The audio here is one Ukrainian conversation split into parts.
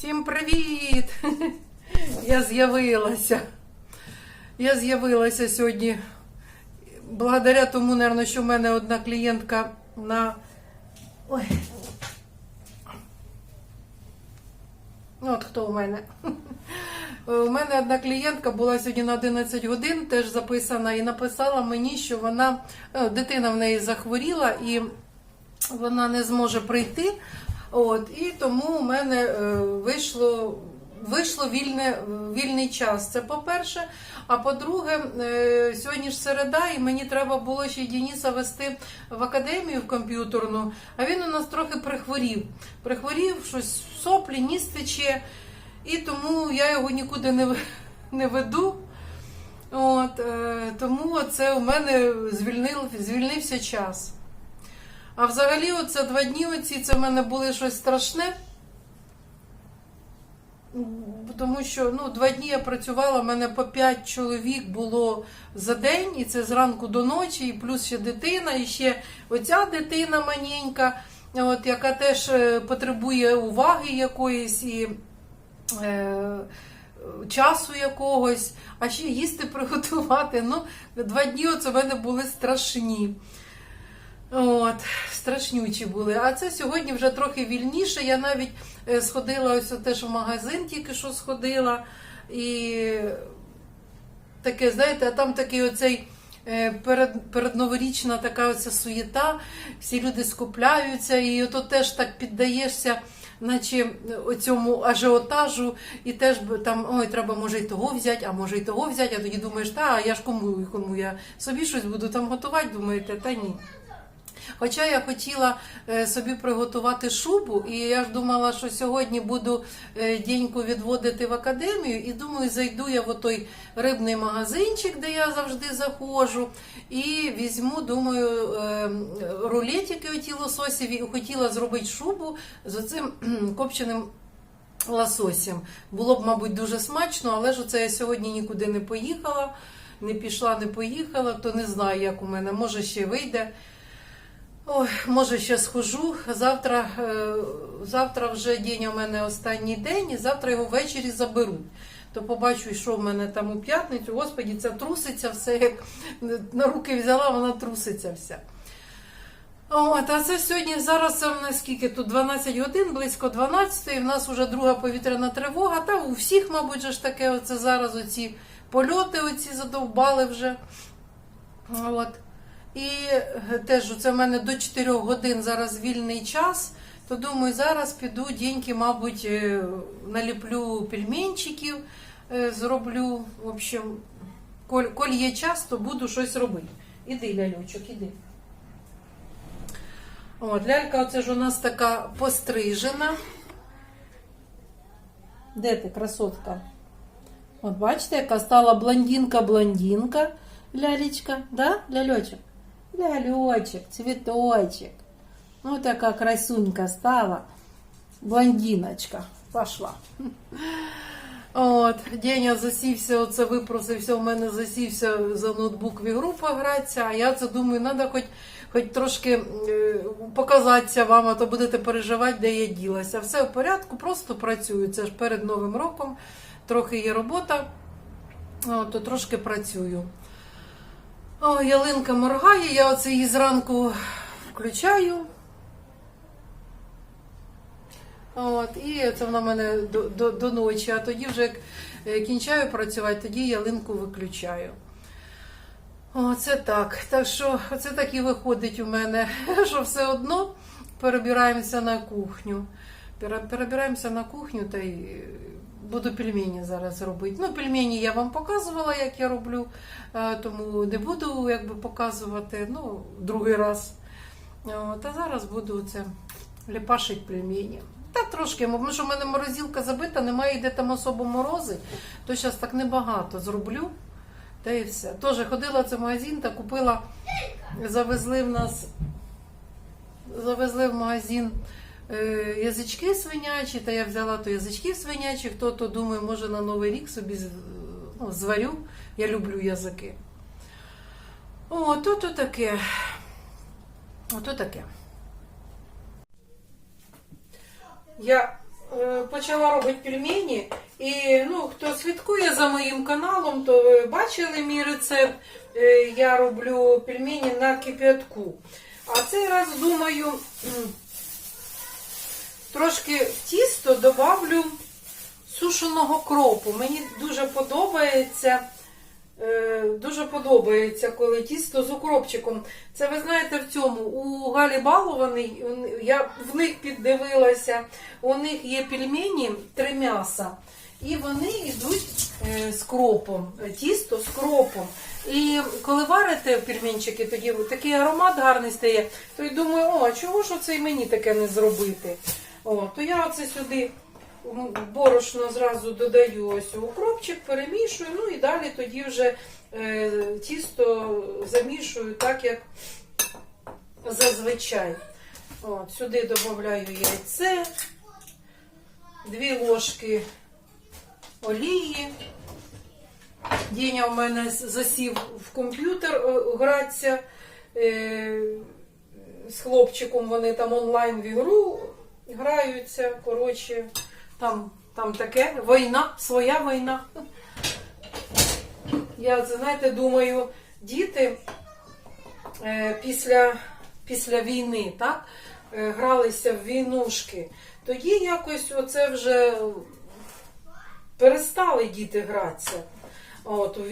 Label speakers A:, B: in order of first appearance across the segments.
A: Всім привіт! Я з'явилася. Я з'явилася сьогодні. Благодаря тому, мабуть, що в мене одна клієнтка на. Ой. От хто у мене? У мене одна клієнтка була сьогодні на 11 годин, теж записана, і написала мені, що вона е, дитина в неї захворіла і вона не зможе прийти. От, і тому у мене е, вийшло, вийшло вільне, вільний час. Це по-перше. А по-друге, е, сьогодні ж середа, і мені треба було ще й Дениса вести в академію в комп'ютерну, а він у нас трохи прихворів. Прихворів, щось соплі, ніс тече, і тому я його нікуди не, не веду. От, е, тому це у мене звільнив, звільнився час. А взагалі, оце два дні оці, це в мене були щось страшне. Тому що ну, два дні я працювала, в мене по 5 чоловік було за день, і це зранку до ночі, і плюс ще дитина, і ще оця дитина маленька, от, яка теж е, потребує уваги якоїсь і е, часу якогось, а ще їсти приготувати. Ну, два дні оце в мене були страшні. От, страшнючі були. А це сьогодні вже трохи вільніше. Я навіть е, сходила ось теж в магазин, тільки що сходила. І таке, знаєте, а там такий оцей е, перед, передноворічна така оця суєта, всі люди скупляються, і ото теж так піддаєшся. Наче оцьому ажіотажу, і теж там ой, треба може й того взяти, а може й того взяти. А тоді думаєш, та а я ж кому кому я собі щось буду там готувати, думаєте, та ні. Хоча я хотіла е, собі приготувати шубу, і я ж думала, що сьогодні буду е, діньку відводити в академію, і думаю, зайду я в той рибний магазинчик, де я завжди заходжу, і візьму, думаю, е, рулетики оті лососіві, і хотіла зробити шубу з оцим копченим лососем. Було б, мабуть, дуже смачно, але ж оце я сьогодні нікуди не поїхала, не пішла, не поїхала, то не знаю, як у мене, може ще вийде. Ой, може, ще схожу. Завтра, е, завтра вже день у мене останній день, і завтра його ввечері заберуть. То побачу, що в мене там у п'ятницю. Господі, це труситься все, як на руки взяла, вона труситься вся. От, а це сьогодні зараз це в нас скільки тут 12 годин, близько 12, і в нас вже друга повітряна тривога. Та у всіх, мабуть, ж таке, оце зараз оці польоти оці задовбали вже. От. І е, теж це в мене до 4 годин зараз вільний час. То думаю, зараз піду деньки, мабуть, е, наліплю пельменчиків, е, зроблю. В общем, коль, коль є час, то буду щось робити. Іди, лялючок, іди. От, лялька, оце ж у нас така пострижена. Де ти, красотка? От бачите, яка стала блондинка-блондинка. Лялечка, да, лялечок? Лялечек, цветочек. Ну, така красунька стала. Блондиночка. Пошла. От, Деня засівся, оце випросився, у мене засівся за ноутбук в ігру погратися, а я це думаю, треба хоч, хоч трошки е, показатися вам, а то будете переживати, де я ділася. Все в порядку, просто працюю. Це ж перед Новим роком, трохи є робота, от, то трошки працюю. О, ялинка моргає, я оце її зранку включаю. От, і це вона в мене до, до, до ночі, а тоді вже як е, кінчаю працювати, тоді ялинку виключаю. О, це так. Так що це так і виходить у мене, що все одно перебираємося на кухню. Перебираємося на кухню та й буду пельмені зараз робити. Ну, пельмені я вам показувала, як я роблю, е, тому не буду якби показувати ну, другий раз. От, а зараз буду це ліпашити пельмені. Та трошки, тому що в мене морозилка забита, немає де там особо морози, то зараз так небагато зроблю. Та і все. Теж ходила в магазин та купила, завезли в нас, завезли в магазин язички свинячі, та я взяла то язички свинячі, хто то думає, може на Новий рік собі ну, зварю. Я люблю язики. О, то то таке. Ото таке. Я е, почала робити пельмені. І ну, хто слідкує за моїм каналом, то ви бачили мій рецепт. Е, Я роблю пельмені на кип'ятку. А цей раз думаю, трошки в тісто добавлю сушеного кропу. Мені дуже подобається. е, Дуже подобається, коли тісто з укропчиком. Це ви знаєте в цьому. У Галі Балований, я в них піддивилася, у них є пельмені, три м'яса. І вони йдуть е, з кропом, е, тісто з кропом. І коли варите пельменчики, тоді такий аромат гарний стає, то й думаю, о, а чого ж оце і мені таке не зробити? О, то я оце сюди борошно зразу додаю ось укропчик, перемішую, ну і далі тоді вже е, тісто замішую так, як зазвичай. От, сюди додаю яйце, дві ложки олії. Діня в мене засів в комп'ютер е, гратися е, з хлопчиком. Вони там онлайн в ігру граються. Коротше, там, там таке війна, своя війна. Я, знаєте, думаю, діти е, після, після війни, так, е, гралися в війнушки. Тоді якось оце вже перестали діти гратися. От, у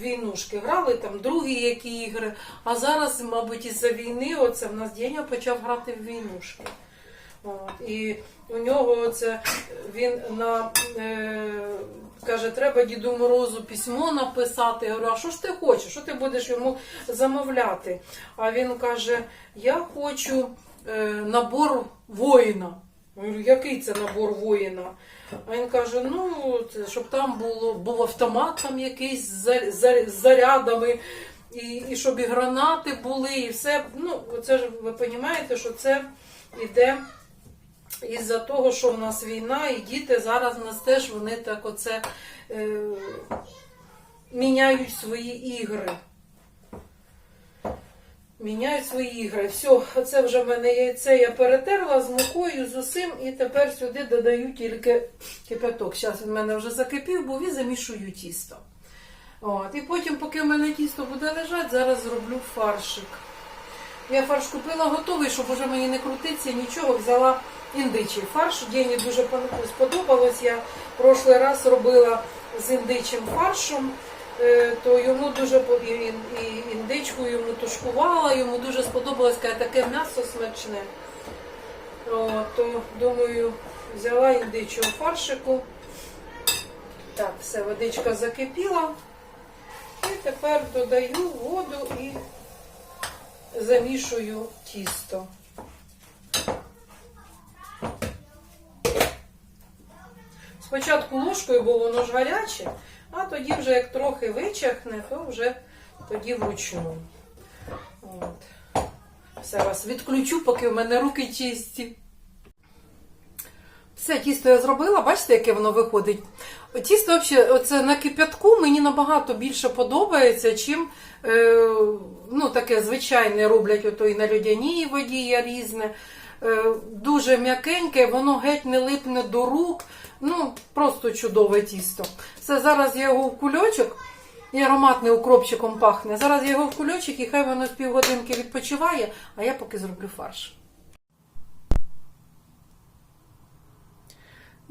A: війнушки грали, там другі які ігри. А зараз, мабуть, із-за війни оце в нас Деня почав грати в війнушки. І у нього це він на е, каже, треба Діду Морозу письмо написати. Я говорю, а що ж ти хочеш? Що ти будеш йому замовляти? А він каже: Я хочу е, набор воїна. Я говорю, який це набор воїна? А він каже: ну, це, щоб там було, був автомат там якийсь з зарядами, і, і щоб і гранати були, і все. Ну, це ж ви розумієте, що це іде із-за того, що в нас війна, і діти зараз в нас теж вони так оце е, міняють свої ігри. Міняють свої ігри. Все, це вже в мене яйце я перетерла з мукою, з усім, і тепер сюди додаю тільки кипяток. Зараз він в мене вже закипів, був і замішую тісто. От, і потім, поки в мене тісто буде лежати, зараз зроблю фаршик. Я фарш купила готовий, щоб уже мені не крутитися, нічого, взяла індичий фарш. Дені дуже сподобалось. Я прошлий раз робила з індичим фаршем, е, то йому дуже і, індичку йому тушкувала, йому дуже сподобалось таке м'ясо смачне. О, то думаю, взяла індичого фаршику. Так, все, водичка закипіла. І тепер додаю воду і замішую тісто. Спочатку ложкою, бо воно ж гаряче, а тоді вже як трохи вичахне, то вже тоді вручну. От. Все вас відключу, поки в мене руки чисті. Все, тісто я зробила, бачите, яке воно виходить. Тісто взагалі, оце на кип'ятку мені набагато більше подобається, чим е, ну, таке звичайне роблять ото і на льодяній воді є різне. Е, дуже м'якеньке, воно геть не липне до рук. Ну, просто чудове тісто. Все, зараз я його в кульочок, і ароматний укропчиком пахне. Зараз я його в кульочок і хай воно з півгодинки відпочиває, а я поки зроблю фарш.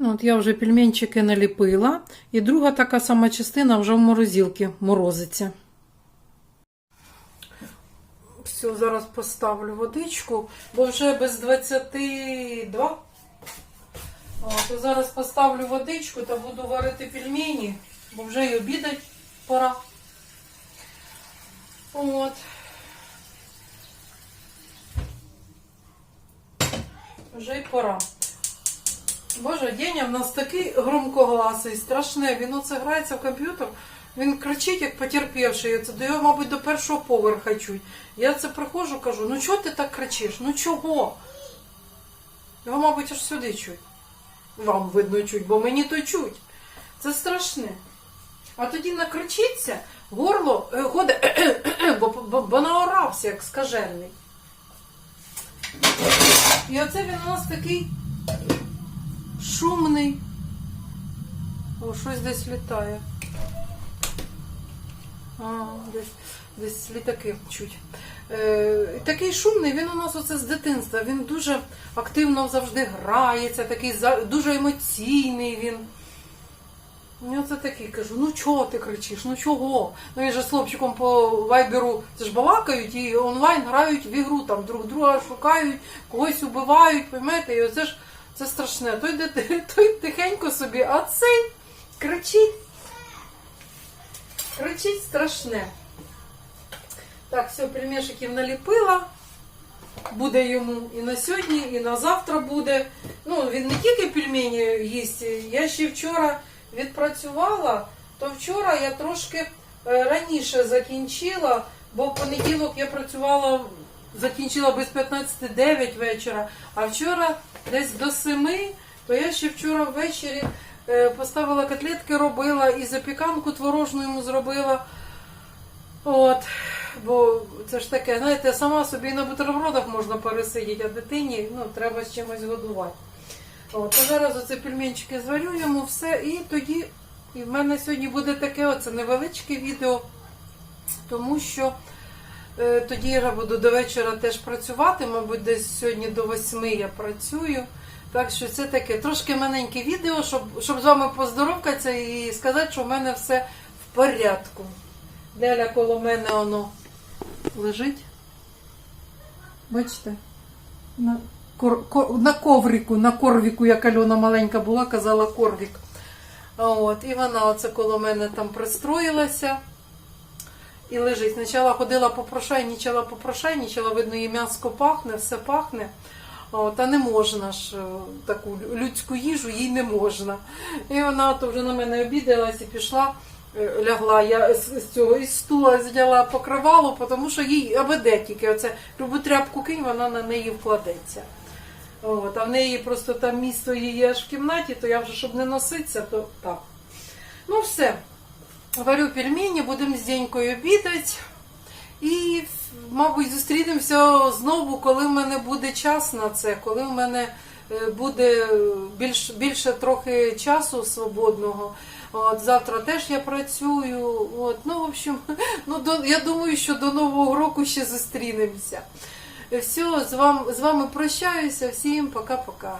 A: Ну, от я вже пельменчики наліпила, і друга така сама частина вже в морозилці морозиться. Все, зараз поставлю водичку, бо вже без 22. О, то зараз поставлю водичку та буду варити пельмені, бо вже й обідать пора. От. Вже й пора. Боже, Деня в нас такий громкогласий, страшне. Він оце грається в комп'ютер, він кричить, як потерпівший. Це до його, мабуть, до першого поверха чуть. Я це приходжу, кажу, ну чого ти так кричиш? Ну чого? Його, мабуть, аж сюди чуть. Вам видно чуть, бо мені то чуть. Це страшне. А тоді накричиться, горло е, ходить, бо, бо, бо наорався, як скажений. І оце він у нас такий шумний. О, щось десь літає. А, десь, десь літаки чуть. Е, такий шумний, він у нас оце з дитинства. Він дуже активно завжди грається, такий дуже емоційний він. Ну, це такий кажу, ну чого ти кричиш? Ну чого? Ну він же з хлопчиком по вайберу це ж балакають і онлайн грають в ігру, там друг друга шукають, когось убивають, поймете, і оце ж це страшне. Той, дити- той тихенько собі, а цей кричить. Кричить страшне. Так, все, пельмешиків наліпила. Буде йому і на сьогодні, і на завтра буде. Ну, він не тільки пельмені їсть. Я ще вчора відпрацювала, то вчора я трошки е, раніше закінчила, бо в понеділок я працювала, закінчила без 15-9 вечора, а вчора десь до 7, то я ще вчора ввечері е, поставила котлетки, робила і запіканку творожну йому зробила. От, бо це ж таке, знаєте, сама собі на бутербродах можна пересидіти, а дитині ну, треба з чимось годувати. От, то зараз оце пельменчики зварю йому все, і тоді і в мене сьогодні буде таке оце невеличке відео, тому що е, тоді я буду до вечора теж працювати, мабуть, десь сьогодні до восьми я працюю. Так що це таке трошки маленьке відео, щоб, щоб з вами поздоровкатися і сказати, що в мене все в порядку. Деля коло мене воно лежить. Бачите? На, кор, кор, на коврику, на корвіку, як Альона маленька була, казала корвік. От, і вона оце коло мене там пристроїлася і лежить. Спочатку ходила попрошайнічала, попрошайнічала, видно, їй м'яско пахне, все пахне. От, а не можна ж е, таку людську їжу, їй не можна. І вона то вже на мене обідалась і пішла, лягла. Я з, цього із стула зняла покривало, тому що їй обеде тільки оце любу тряпку кинь, вона на неї вкладеться. От, а в неї просто там місто її аж в кімнаті, то я вже, щоб не носитися, то так. Ну все. Варю пельмені, будемо з Денькою обідати. І, мабуть, зустрінемося знову, коли в мене буде час на це, коли в мене е, буде більш, більше трохи часу свободного. От, завтра теж я працюю. От, ну, в общем, ну, до, я думаю, що до Нового року ще зустрінемося. Все, з вами, з вами прощаюся. Всім пока-пока.